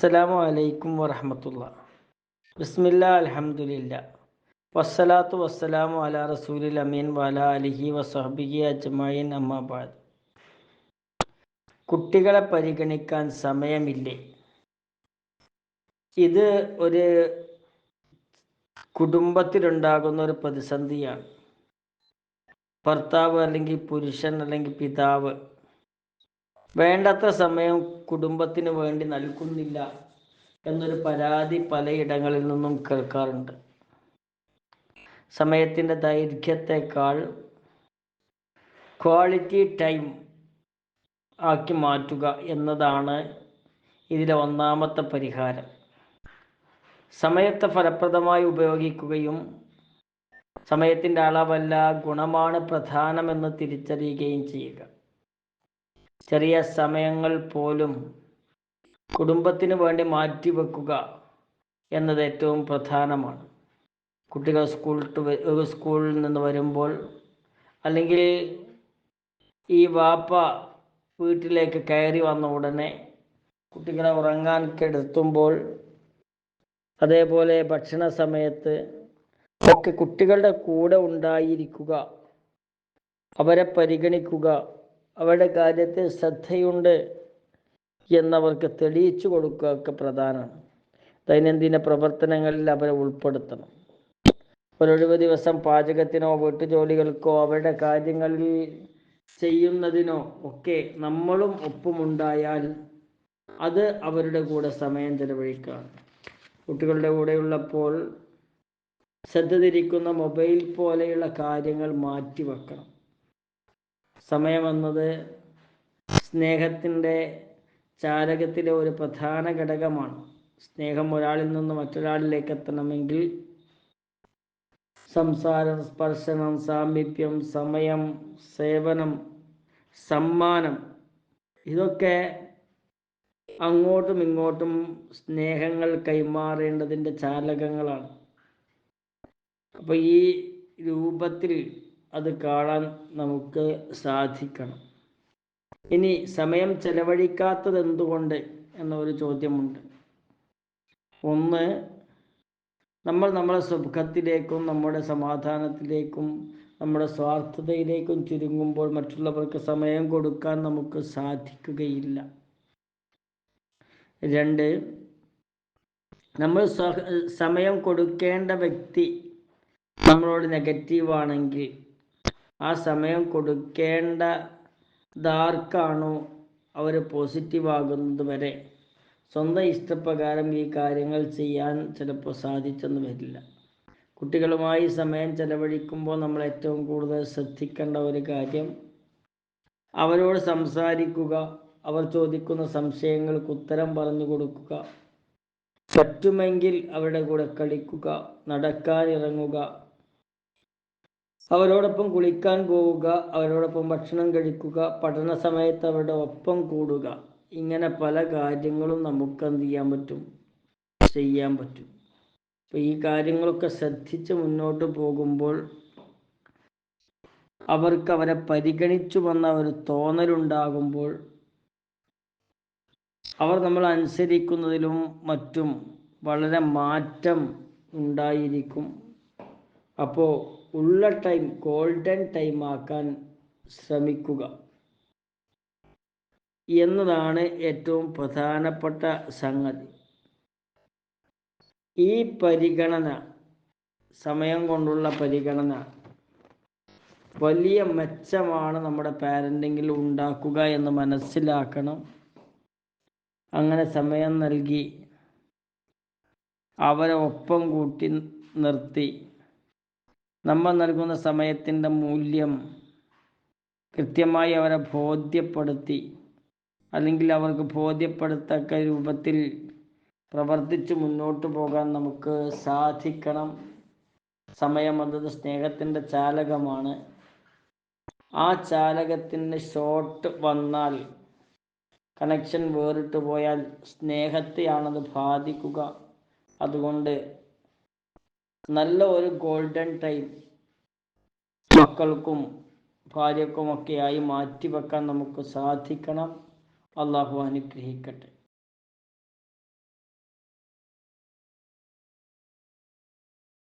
അസ്സലാമു അലൈക്കും വറഹമത്തുള്ള. ബിസ്മില്ല അലഹമുല്ല വസ്സലാത്തു വസ്സലാമു അല റസൂലിൽ അമീൻ വല അലിഹി വസഹബിഹി അജ്മായിൻ അമ്മാബാദ് കുട്ടികളെ പരിഗണിക്കാൻ സമയമില്ലേ? ഇത് ഒരു കുടുംബത്തിലുണ്ടാകുന്ന ഒരു പ്രതിസന്ധിയാണ്. ഭർത്താവ് അല്ലെങ്കിൽ പുരുഷൻ അല്ലെങ്കിൽ പിതാവ് വേണ്ടത്ര സമയം കുടുംബത്തിന് വേണ്ടി നൽകുന്നില്ല എന്നൊരു പരാതി പലയിടങ്ങളിൽ നിന്നും കേൾക്കാറുണ്ട്. സമയത്തിന്റെ ദൈർഘ്യത്തെക്കാൾ ക്വാളിറ്റി ടൈം ആക്കി മാറ്റുക എന്നതാണ് ഇതിലെ ഒന്നാമത്തെ പരിഹാരം. സമയത്തെ ഫലപ്രദമായി ഉപയോഗിക്കുകയും സമയത്തിന്റെ അളവല്ല ഗുണമാണ് പ്രധാനമെന്ന് തിരിച്ചറിയുകയും ചെയ്യുക. ചെറിയ സമയങ്ങൾ പോലും കുടുംബത്തിന് വേണ്ടി മാറ്റിവെക്കുക എന്നത് ഏറ്റവും പ്രധാനമാണ്. കുട്ടികൾ സ്കൂൾ സ്കൂളിൽ നിന്ന് വരുമ്പോൾ അല്ലെങ്കിൽ ഈ വാപ്പ വീട്ടിലേക്ക് കയറി വന്ന ഉടനെ കുട്ടികളെ ഉറങ്ങാൻ കിടത്തുമ്പോൾ അതേപോലെ ഭക്ഷണ സമയത്ത് ഒക്കെ കുട്ടികളുടെ കൂടെ ഉണ്ടായിരിക്കുക അവരെ പരിഗണിക്കുക അവരുടെ കാര്യത്തിൽ ശ്രദ്ധയുണ്ട് എന്നവർക്ക് തെളിയിച്ചു കൊടുക്കുക ഒക്കെ പ്രധാനമാണ്. ദൈനംദിന പ്രവർത്തനങ്ങളിൽ അവരെ ഉൾപ്പെടുത്തണം. ഒരൊഴിവ് ദിവസം പാചകത്തിനോ വീട്ടുജോലികൾക്കോ അവരുടെ കാര്യങ്ങളിൽ ചെയ്യുന്നതിനോ ഒക്കെ നമ്മളും ഒപ്പമുണ്ടായാൽ അത് അവരുടെ കൂടെ സമയം ചെലവഴിക്കാം. കുട്ടികളുടെ കൂടെയുള്ളപ്പോൾ ശ്രദ്ധ തിരിക്കുന്ന മൊബൈൽ പോലെയുള്ള കാര്യങ്ങൾ മാറ്റിവെക്കണം. സമയമെന്നത് സ്നേഹത്തിന്റെ ചാലകത്തിലെ ഒരു പ്രധാന ഘടകമാണ്. സ്നേഹം ഒരാളിൽ നിന്ന് മറ്റൊരാളിലേക്ക് എത്തണമെങ്കിൽ സംസാരം സ്പർശനം സാമീപ്യം സമയം സേവനം സമ്മാനം ഇതൊക്കെ അങ്ങോട്ടും ഇങ്ങോട്ടും സ്നേഹങ്ങൾ കൈമാറേണ്ടതിന്റെ ചാലകങ്ങളാണ്. അപ്പോൾ ഈ രൂപത്തിൽ അത് കാണാൻ നമുക്ക് സാധിക്കണം. ഇനി സമയം ചെലവഴിക്കാത്തത് എന്തുകൊണ്ട് എന്നൊരു ചോദ്യമുണ്ട്. ഒന്ന് നമ്മൾ നമ്മുടെ സുഖത്തിലേക്കും നമ്മുടെ സമാധാനത്തിലേക്കും നമ്മുടെ സ്വാർത്ഥതയിലേക്കും ചുരുങ്ങുമ്പോൾ മറ്റുള്ളവർക്ക് സമയം കൊടുക്കാൻ നമുക്ക് സാധിക്കുകയില്ല. രണ്ട് നമ്മൾ സമയം കൊടുക്കേണ്ട വ്യക്തി നമ്മളോട് നെഗറ്റീവാണെങ്കിൽ ആ സമയം കൊടുക്കേണ്ട ദാർക്കാണോ അവർ പോസിറ്റീവ് ആകുന്നത് വരെ സ്വന്തം ഇഷ്ടപ്രകാരം ഈ കാര്യങ്ങൾ ചെയ്യാൻ ചിലപ്പോൾ സാധിച്ചെന്ന് വരില്ല. കുട്ടികളുമായി സമയം ചെലവഴിക്കുമ്പോൾ നമ്മൾ ഏറ്റവും കൂടുതൽ ശ്രദ്ധിക്കേണ്ട ഒരു കാര്യം അവരോട് സംസാരിക്കുക അവർ ചോദിക്കുന്ന സംശയങ്ങൾക്ക് ഉത്തരം പറഞ്ഞു കൊടുക്കുക പറ്റുമെങ്കിൽ അവരുടെ കൂടെ കളിക്കുക നടക്കാൻ ഇറങ്ങുക അവരോടൊപ്പം കുളിക്കാൻ പോവുക അവരോടൊപ്പം ഭക്ഷണം കഴിക്കുക പഠന സമയത്ത് അവരുടെ ഒപ്പം കൂടുക. ഇങ്ങനെ പല കാര്യങ്ങളും നമുക്ക് എന്ത് ചെയ്യാൻ പറ്റും? ചെയ്യാൻ പറ്റും. അപ്പോൾ ഈ കാര്യങ്ങളൊക്കെ ശ്രദ്ധിച്ച് മുന്നോട്ട് പോകുമ്പോൾ അവർക്ക് അവരെ പരിഗണിച്ചു വന്ന ഒരു തോന്നലുണ്ടാകുമ്പോൾ അവർ നമ്മൾ അനുസരിക്കുന്നതിലും മറ്റും വളരെ മാറ്റം ഉണ്ടായിരിക്കും. അപ്പോൾ ഉള്ള ടൈം ഗോൾഡൻ ടൈം ആക്കാൻ ശ്രമിക്കുക. എന്നതാണ് ഏറ്റവും പ്രധാനപ്പെട്ട സംഗതി. ഈ പരിഗണന സമയം കൊണ്ടുള്ള പരിഗണന വലിയ മെച്ചമാണ് നമ്മുടെ പാരന്റിങ്ങിൽ ഉണ്ടാക്കുക എന്ന് മനസ്സിലാക്കണം. അങ്ങനെ സമയം നൽകി അവരെ ഒപ്പം കൂട്ടി നിർത്തി. നമ്മൾ നൽകുന്ന സമയത്തിന്റെ മൂല്യം കൃത്യമായി അവരെ ബോധ്യപ്പെടുത്തി അല്ലെങ്കിൽ അവർക്ക് ബോധ്യപ്പെടുത്തക്ക രൂപത്തിൽ പ്രവർത്തിച്ച് മുന്നോട്ട് പോകാൻ നമുക്ക് സാധിക്കണം. സമയം എന്നത് സ്നേഹത്തിന്റെ ചാലകമാണ്. ആ ചാലകത്തിന് ഷോർട്ട് വന്നാൽ കണക്ഷൻ വേറിട്ട് പോയാൽ സ്നേഹത്തെയാണത് ബാധിക്കുക. അതുകൊണ്ട് നല്ല ഒരു ഗോൾഡൻ ടൈം മക്കൾക്കും ഭാര്യക്കുമൊക്കെയായി മാറ്റിവെക്കാൻ നമുക്ക് സാധിക്കണം. അള്ളാഹു അനുഗ്രഹിക്കട്ടെ.